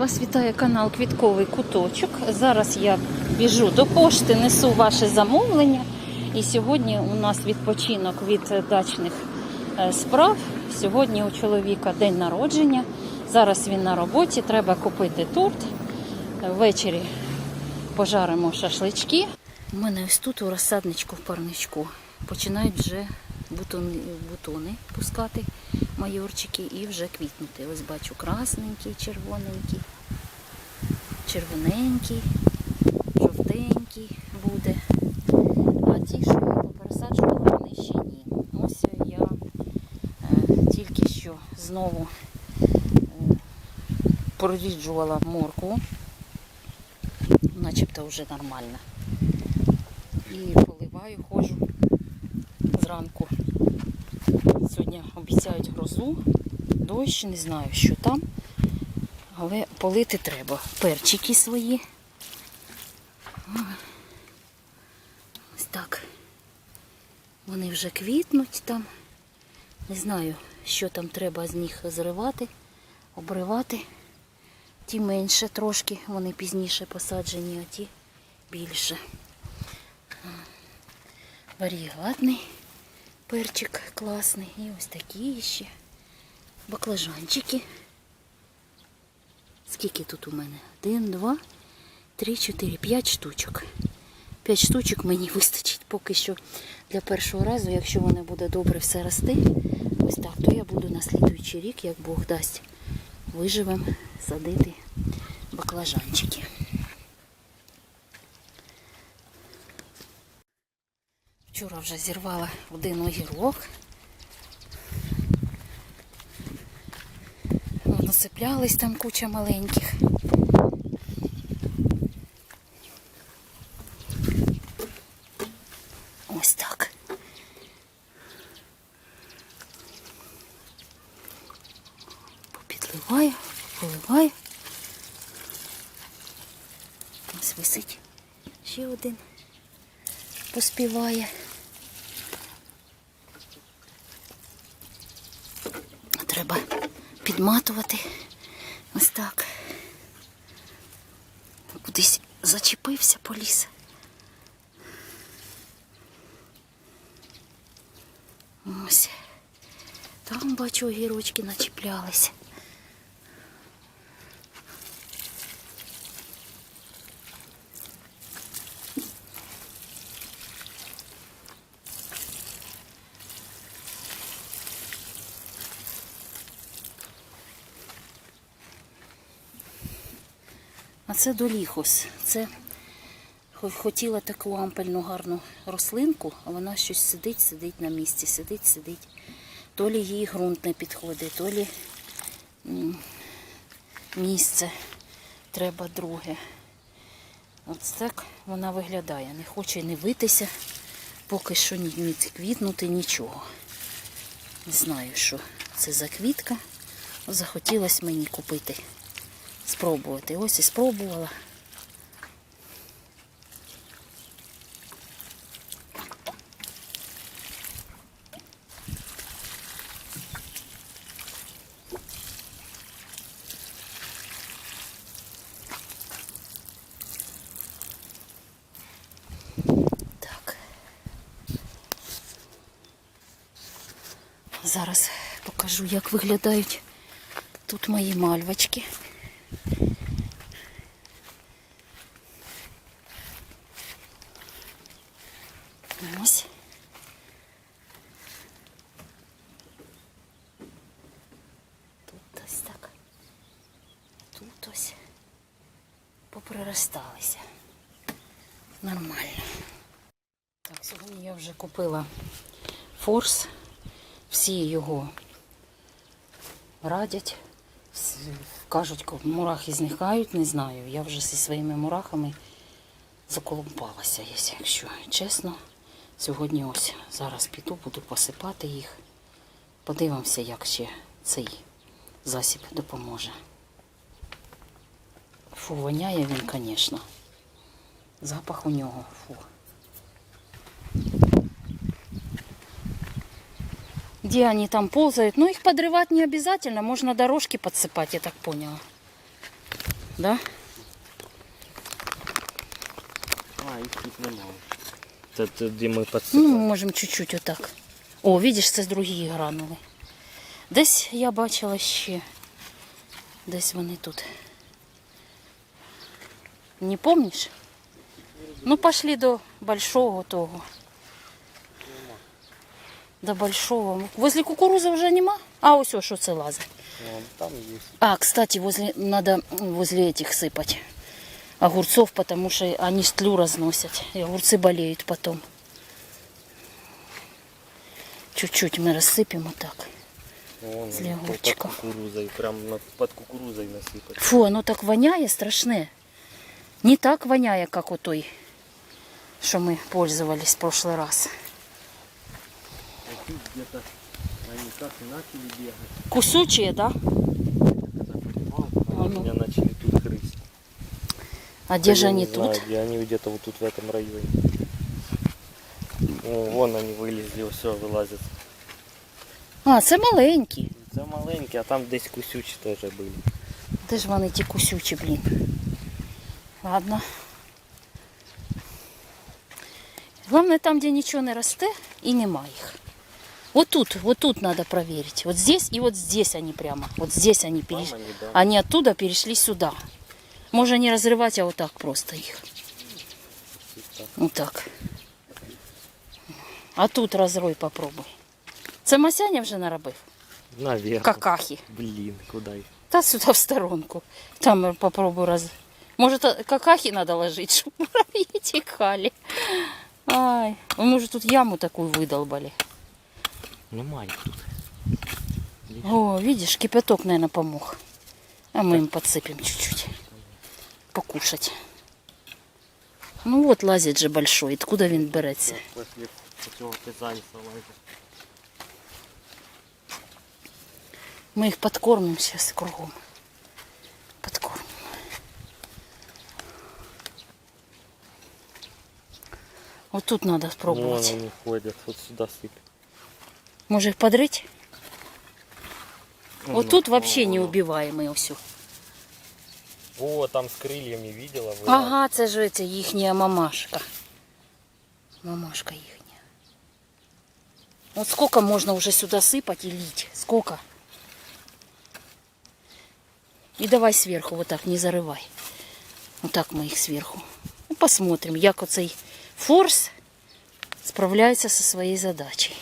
Вас вітає канал Квітковий куточок. Зараз я біжу до пошти, несу ваше замовлення. І сьогодні у нас відпочинок від дачних е, справ. Сьогодні у чоловіка день народження. Зараз він на роботі, треба купити торт. Ввечері пожаримо шашлички. У мене ось тут у розсадничку в парничку починають вже бутони, пускати майорчики і вже квітнути. Ось бачу красненький, червоненький, червоненький, жовтенький буде. А ті, що я попересаджувала, вони ще ні. Ось я е, тільки що знову е, проріджувала моркву, начебто вже нормально. І поливаю, ходжу зранку. Сьогодні обіцяють грозу, дощ, не знаю, що там. Але полити треба. Перчики свої. Ось так. Вони вже квітнуть там. Не знаю, що там треба з них зривати, обривати. Ті менше трошки, вони пізніше посаджені, а ті більше. Варігатний перчик класний. І ось такі ще. Баклажанчики. Скільки тут у мене? Один, два, три, чотири, п'ять штучок. П'ять штучок мені вистачить поки що для першого разу, якщо воно буде добре все рости, ось так, то я буду на слідуючий рік, як Бог дасть, виживем садити баклажанчики. Вчора вже зірвала один огірок. Насиплялись там куча маленьких. Ось так. Попідливаю, поливаю. Ось висить ще один поспіває. Треба підматувати ось так. Кудись зачепився поліс. Ось. Там бачу огірочки начіплялися. Це доліхос. Це хотіла таку ампельну гарну рослинку, а вона щось сидить, сидить на місці, сидить, сидить. То лі їй ґрунт не підходить, то лі місце треба друге. От так вона виглядає. Не хоче не витися, поки що ні квітнути, нічого. Не знаю, що це за квітка. Захотілося мені купити спробувати. Ось і спробувала. Зараз покажу, як виглядають тут мої мальвочки. Ось. Тут ось так. Тут ось поприросталися. Нормально. Так, сьогодні я вже купила форс. Всі його радять. Кажуть, мурахи зникають, не знаю. Я вже зі своїми мурахами заколупалася, якщо чесно. Сьогодні ось зараз піду, буду посипати їх. Подивимося, як ще цей засіб допоможе. Фу, воняє він, звісно. Запах у нього. Фу. Где они там ползают? Ну, их подрывать не обязательно. Можно дорожки подсыпать, я так поняла. Да? А, їх тут немає. Це тоді ми Ну, підсипали. ми можемо чуть-чуть отак. О, бачиш, це другі гранули. Десь я бачила ще. Десь вони тут. Не помниш? Ну, пошли до большого того. До большого. Возле кукурузы вже нема? А ось о, що це лазить. Вон, там є. А, кстати, возле, надо возле этих сыпать огурцов, потому что они ж тлю разносят. И огурцы болеют потом. Чуть-чуть мы рассыпем вот так. Вон, З вони лягурчика. Під кукурузою, прям на, під кукурузою насипати. Фу, оно так воняє страшне. Не так воняє, как у той, что мы пользовались в прошлый раз. А тут где-то они как и начали бегать. Кусючие, да? Когда поливал, А они ну. меня начали тут грызть. А где же Я они не знаю, тут? где они где-то вот тут в этом районе. О, вон они вилізли, все, вилазять. А, це маленькі. Це маленькі, а там десь кусючі теж були. Де ж вони ті кусючі, блін? Ладно. Главное там, где ничего не росте и нема их. Вот тут, вот тут надо проверить. Вот здесь и вот здесь они прямо. Вот здесь они перешли. Они, да. Они оттуда перешли сюда. Можно не разрывать, а вот так просто их. Вот так. А тут розрой попробуй. Це Масяня вже наробив? Наверх. Какахи. Блін, куди їх? Та сюда в сторонку. Там э, попробую раз. Может, а- какахи надо ложить, чтобы муравьи текали. Ай, мы же тут яму такую выдолбали. Немає тут. О, видишь, кипяток, наверное, помог. А мы им подсыпем чуть-чуть. Покушать. Ну вот лазит же большой. Откуда він береться? Після цього пизанця лазить. Мы их подкормим сейчас кругом. Подкормим. Вот тут надо Вон пробовать. вони ходять, от сюди сип. Может их подрыть? Вот Ну, тут вообще о, неубиваемые все. О, там з крильями видела? вилазить? Ага, це ж це їхня мамашка. Мамашка їхня. Вот сколько можно уже сюда сыпать и лить? Сколько? И давай сверху, вот так, не зарывай. Вот так мы их сверху. Ну, посмотрим, як оцей форс справляється со своєю задачей.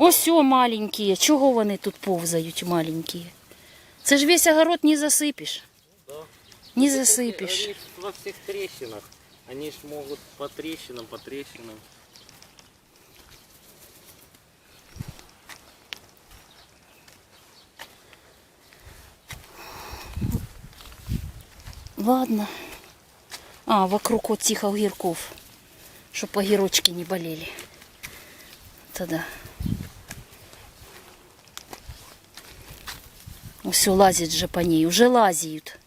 Ось о, маленькі. Чого вони тут повзають маленькі? Це ж весь огород не засипеш. Да. Не Они засыпешь. ж во всех трещинах. Они ж могут по трещинам, по трещинам. Ладно. А, вокруг вот тихо огірков. Чтоб огірочки не болели. Тогда. Все лазит же по ней. Уже лазят.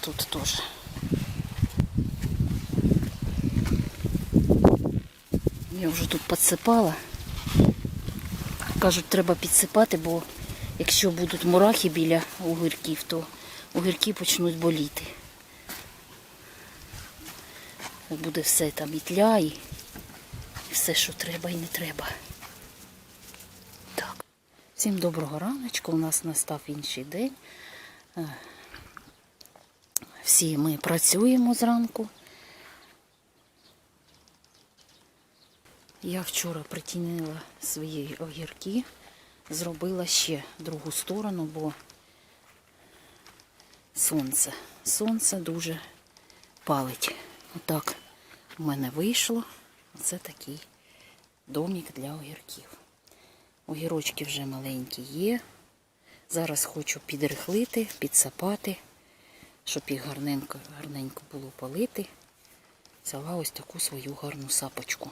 Тут тоже. Я вже тут підсипала. Кажуть, треба підсипати, бо якщо будуть мурахи біля огірків, то огірки почнуть боліти. Буде все там і тля, і все, що треба і не треба. Так. Всім доброго раночку. У нас настав інший день. Е, Всі ми працюємо зранку. Я вчора притінила свої огірки, зробила ще другу сторону, бо сонце. Сонце дуже палить. Отак у мене вийшло. Оце такий домик для огірків. Огірочки вже маленькі є. Зараз хочу підрихлити, підсапати, щоб їх гарненько, гарненько було полити. Взяла ось таку свою гарну сапочку.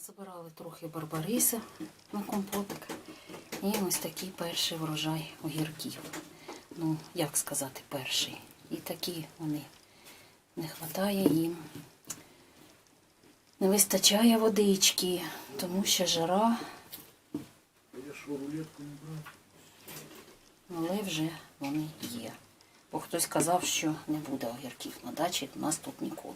Забирали трохи барбариса на компотик. І ось такий перший врожай огірків. Ну, як сказати, перший. І такі вони Не вистачає їм. Не вистачає водички, тому що жара, але вже вони є. Бо хтось казав, що не буде огірків на дачі, у нас тут ніколи.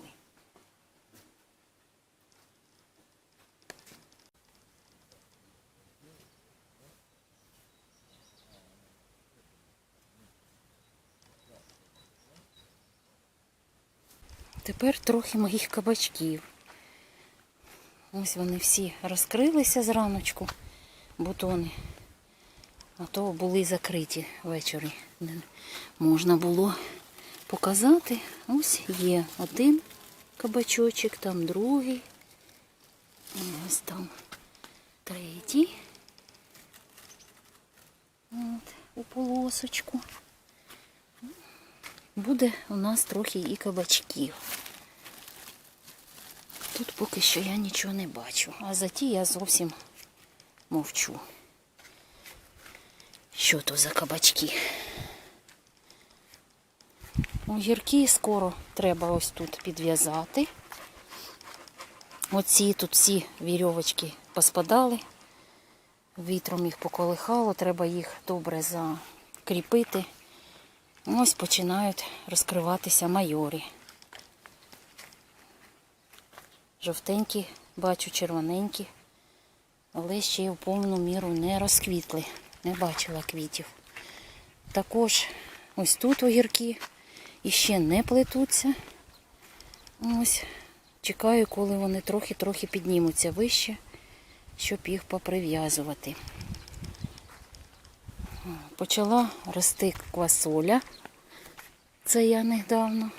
Тепер трохи моїх кабачків. Ось вони всі розкрилися зраночку, бутони. А то були закриті ввечері. Можна було показати. Ось є один кабачочок, там другий. Ось там третій. От, у полосочку. Буде у нас трохи і кабачків. Тут поки що я нічого не бачу, а за ті я зовсім мовчу. Що то за кабачки? Огірки скоро треба ось тут підв'язати. Оці тут всі вірьовочки поспадали. Вітром їх поколихало, треба їх добре закріпити. Ось починають розкриватися майорі. Жовтенькі, бачу, червоненькі, але ще й в повну міру не розквітли. Не бачила квітів. Також ось тут огірки іще не плетуться. Ось чекаю, коли вони трохи-трохи піднімуться вище, щоб їх поприв'язувати. Почала рости квасоля. Це я недавно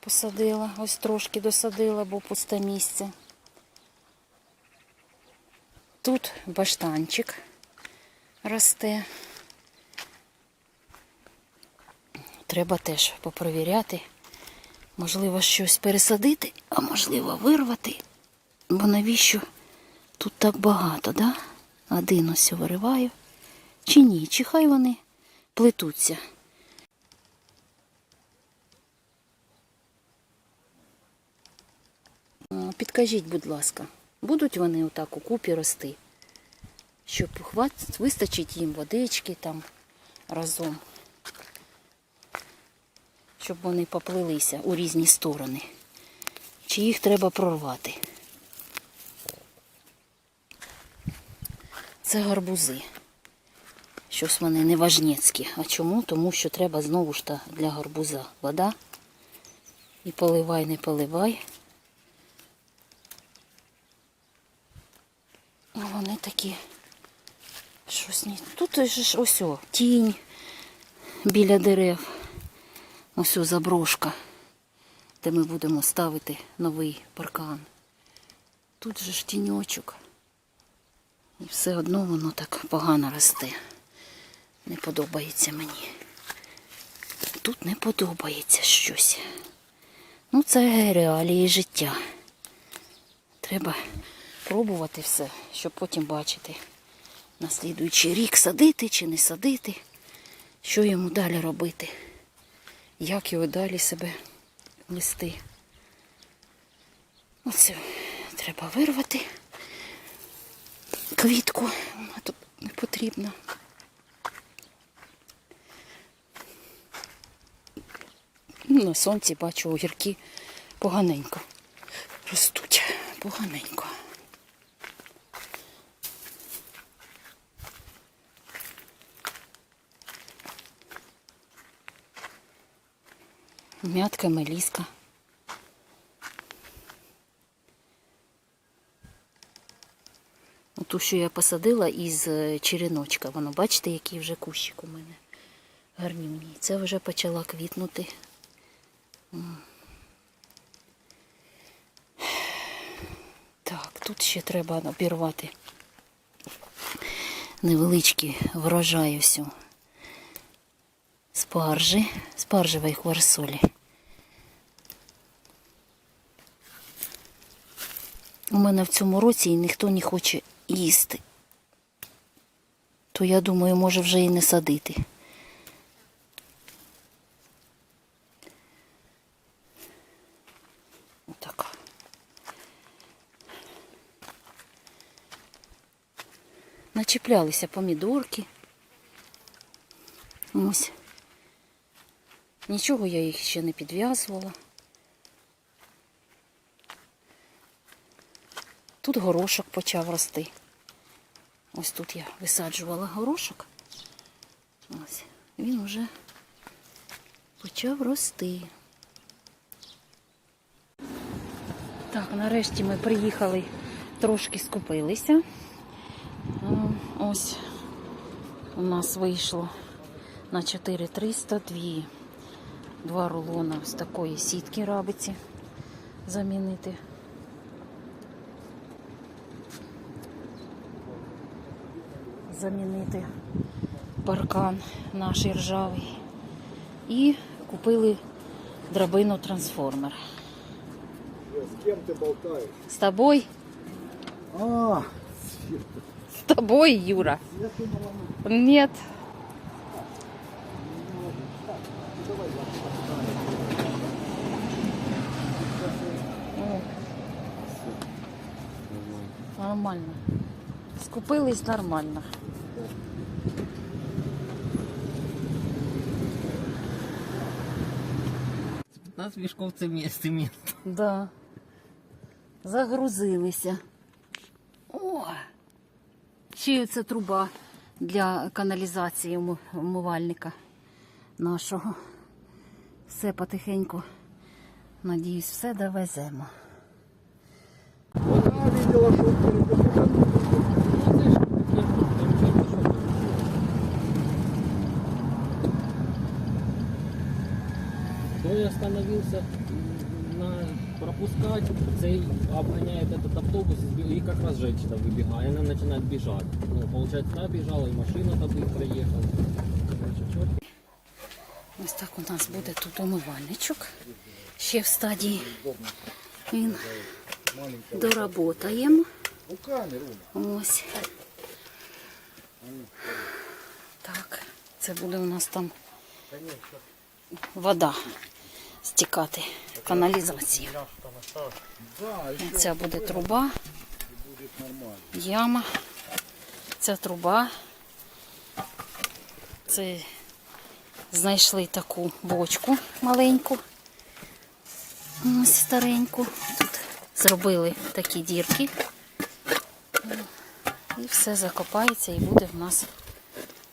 посадила, ось трошки досадила, бо пусте місце. Тут баштанчик росте. Треба теж попровіряти. Можливо, щось пересадити, а можливо вирвати. Бо навіщо тут так багато, да? Один ось вириваю. Чи ні? Чи хай вони плетуться. Підкажіть, будь ласка, будуть вони отак у купі рости? Щоб хват... вистачить їм водички там разом, щоб вони поплилися у різні сторони. Чи їх треба прорвати? Це гарбузи. Щось вони не важнєцькі. А чому? Тому що треба знову ж та для гарбуза вода. І поливай, не поливай. А Вони такі. Щось ні. Тут ж ось о, тінь біля дерев. Ось о, заброшка, де ми будемо ставити новий паркан. Тут же ж тіньочок. І все одно воно так погано росте. Не подобається мені. Тут не подобається щось. Ну, це реалії життя. Треба пробувати все, щоб потім бачити на слідуючий рік садити чи не садити, що йому далі робити, як його далі себе нести. Оце треба вирвати квітку, вона тут не потрібна. На сонці бачу огірки поганенько. Ростуть поганенько. Мятка, меліска. Ту, що я посадила із е, череночка. Воно, бачите, який вже кущик у мене гарнюній. Це вже почала квітнути. Так, тут ще треба обірвати невеличкі врожай ось у спаржі, спаржевої хворсолі. У мене в цьому році і ніхто не хоче їсти. То я думаю, може вже і не садити. Начіплялися помідорки. Ось. Нічого я їх ще не підв'язувала. Тут горошок почав рости. Ось тут я висаджувала горошок. Ось. Він вже почав рости. Так, нарешті ми приїхали, трошки скупилися. Ось у нас вийшло на 4300 дві, два рулона з такої сітки рабиці замінити. Замінити паркан наш ржавий. І купили драбину трансформер. С кем ты болтаешь? З тобою? А, тобой, Юра. Нет. О, Нормально. Скупились нормально. Нас мішков це місце місце. Да. Загрузилися. Ще це труба для каналізації умивальника нашого. Все потихеньку. Надіюсь, все довеземо. она видела, что Той остановился пропускать, цей обгоняет этот автобус и как раз женщина выбегает, она начинает бежать. Ну, получается, та бежала, и машина там быстро ехала. Короче, чё? Ось так у нас буде тут умивальничок. Ще в стадії він доработаємо. руками, Рома. Ось. Так, це буде у нас там вода стікати в Ця буде труба, яма. Ця труба. Це знайшли таку бочку маленьку. Ось стареньку. Тут зробили такі дірки. І все закопається і буде в нас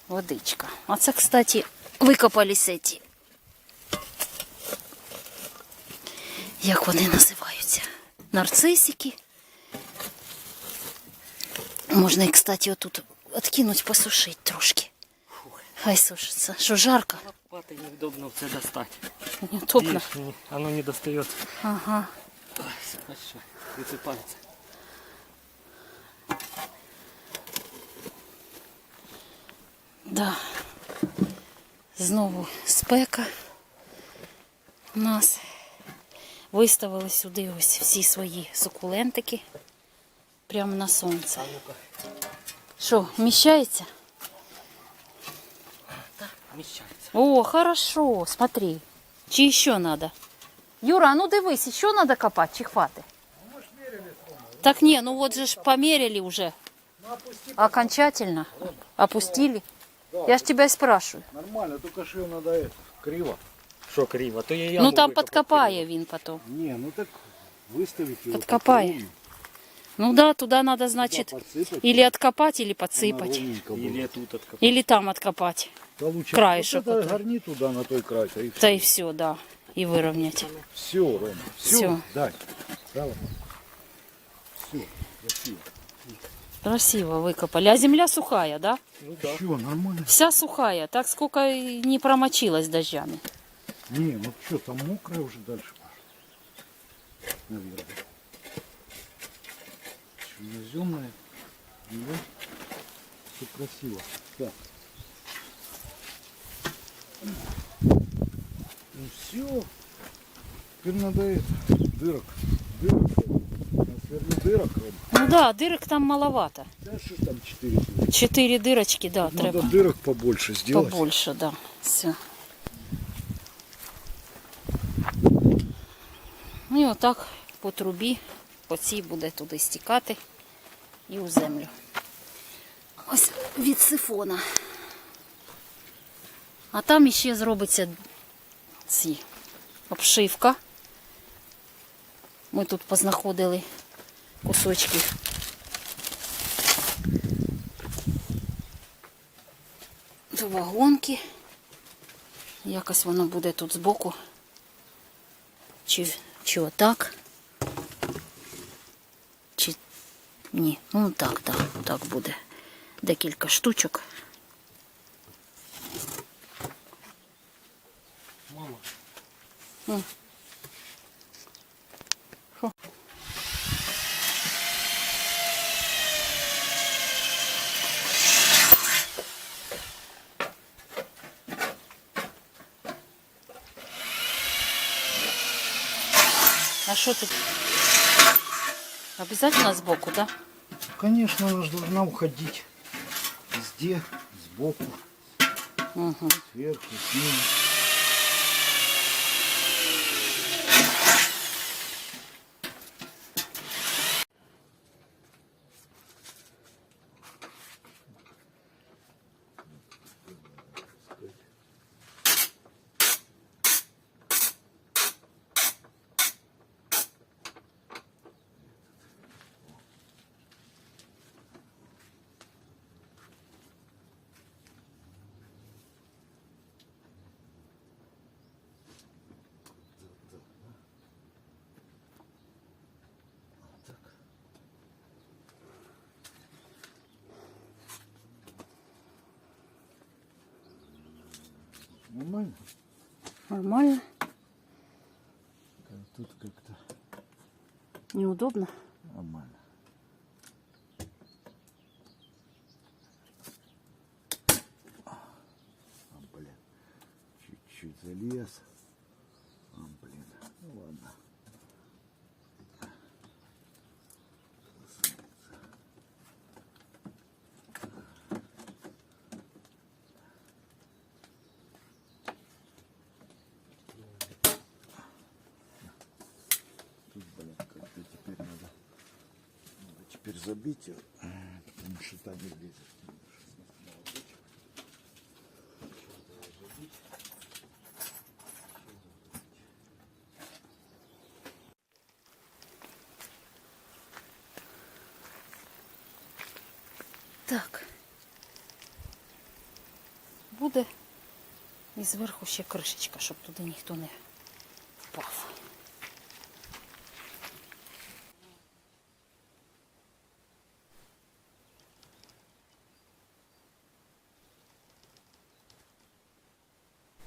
водичка. А це, кстати, викопалися ті. Як вони називаються? Нарцисики. Можна і, кстати, отут откинуть, посушити трошки. Хай сушиться. Що жарко? Лопатой неудобно все достать. Видишь, не- оно не достает. Ага. Хорошо, высыпается. Да. Знову спека у нас. Виставили сюди ось всі свої сукулентики. Прямо на сонце. Що, вміщається? Вмещается. О, хорошо, смотри. Чи ще надо? Юра, а ну дивись, ще надо копати, чи хватить? Так не, ну вот же ж померили уже. Окончательно. Опустили. Я ж тебя и спрашиваю. Нормально, только что надо это, криво. Что криво? То я яму Ну там подкопає він потом. Не, ну так выставить его. Подкопай. как ровно, Ну да, туда надо, значит, подсыпать, или откопать, или подсыпать. ровненько. Или тут откопал. Или там откопать. Да лучше краешек вот вот это туда на той край. И Да и все, да. И выровнять. все, Рома. Все. Всё. Дай. Давай. Все, красиво. Красиво выкопали. А земля сухая, да? Ну да. Все, нормально. Вся сухая. Так сколько и не промочилась дождями. Не, ну что, там мокрое уже дальше пошло. Наверное. Черноземное. Ну, все красиво. Так. Ну все. Теперь надо это, дырок. Дырок. Насверли дырок. Ну да, дырок там маловато. Да что там 4 дырок? Четыре дырочки, да, Надо треба. дырок побольше сделать. Побольше, да. Все. Ну і отак по трубі, по цій буде туди стікати і у землю. Ось від сифона. А там іще зробиться ці обшивка. Ми тут познаходили кусочки. Це вагонки. Якось воно буде тут збоку. Чи, чи отак. Чи ні, ну так, так, так буде. Декілька штучок. Мама. А що тут? Обязательно сбоку, да? Конечно, она же должна уходить. Везде, сбоку, Угу. сверху, снизу. Нормально? Нормально. Тут как-то Неудобно. нормально. А, блин. Чуть-чуть залез. А, блин. Ну ладно. Тут, блин, как-то теперь надо, надо теперь забить, её, потому что там не влезет. Так. Буде і зверху ще кришечка, щоб туди ніхто не впав.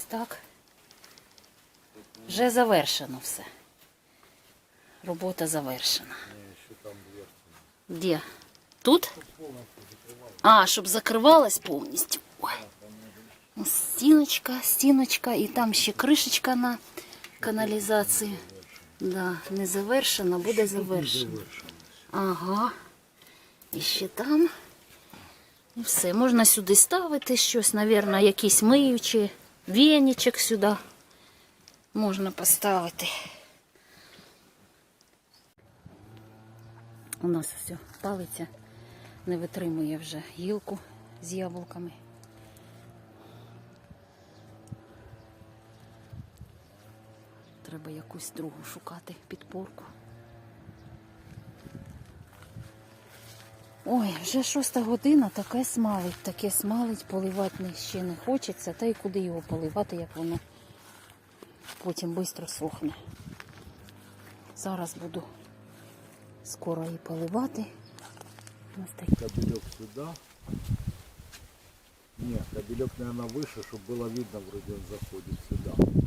Так. Вже завершено все. Робота завершена. Де? Тут? А, щоб закривалась повністю. Ой. Ну, Стіночка, стіночка, і там ще кришечка на каналізації. Да, не завершена, буде завершена. Ага. І ще там. І все. Можна сюди ставити щось, мабуть, якийсь миючий, віничок сюди. Можна поставити. У нас все палиться, не витримує вже гілку з яблуками. Треба якусь другу шукати підпорку. Ой, вже шоста година, таке смалить, таке смалить, поливати ще не хочеться, та й куди його поливати, як воно потім швидко сохне. Зараз буду скоро і поливати. У нас такі Кабелек сюда. Нет, кабелек, наверное, выше, чтобы было видно, вроде он заходит сюда.